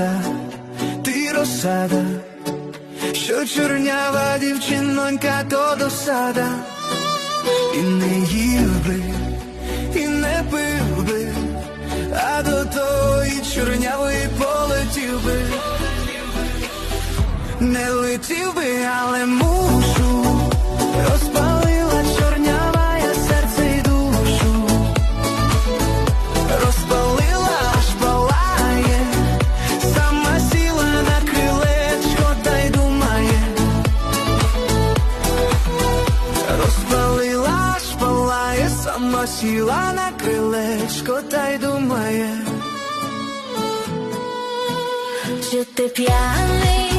хата, ти розсада, що чорнява дівчинонька, то досада, і не їв би, і не пив би, а до тої чорнявої полетів би, не летів би, але муж. Палає, сама сіла на крилечко та й думає. Чи ти п'яний,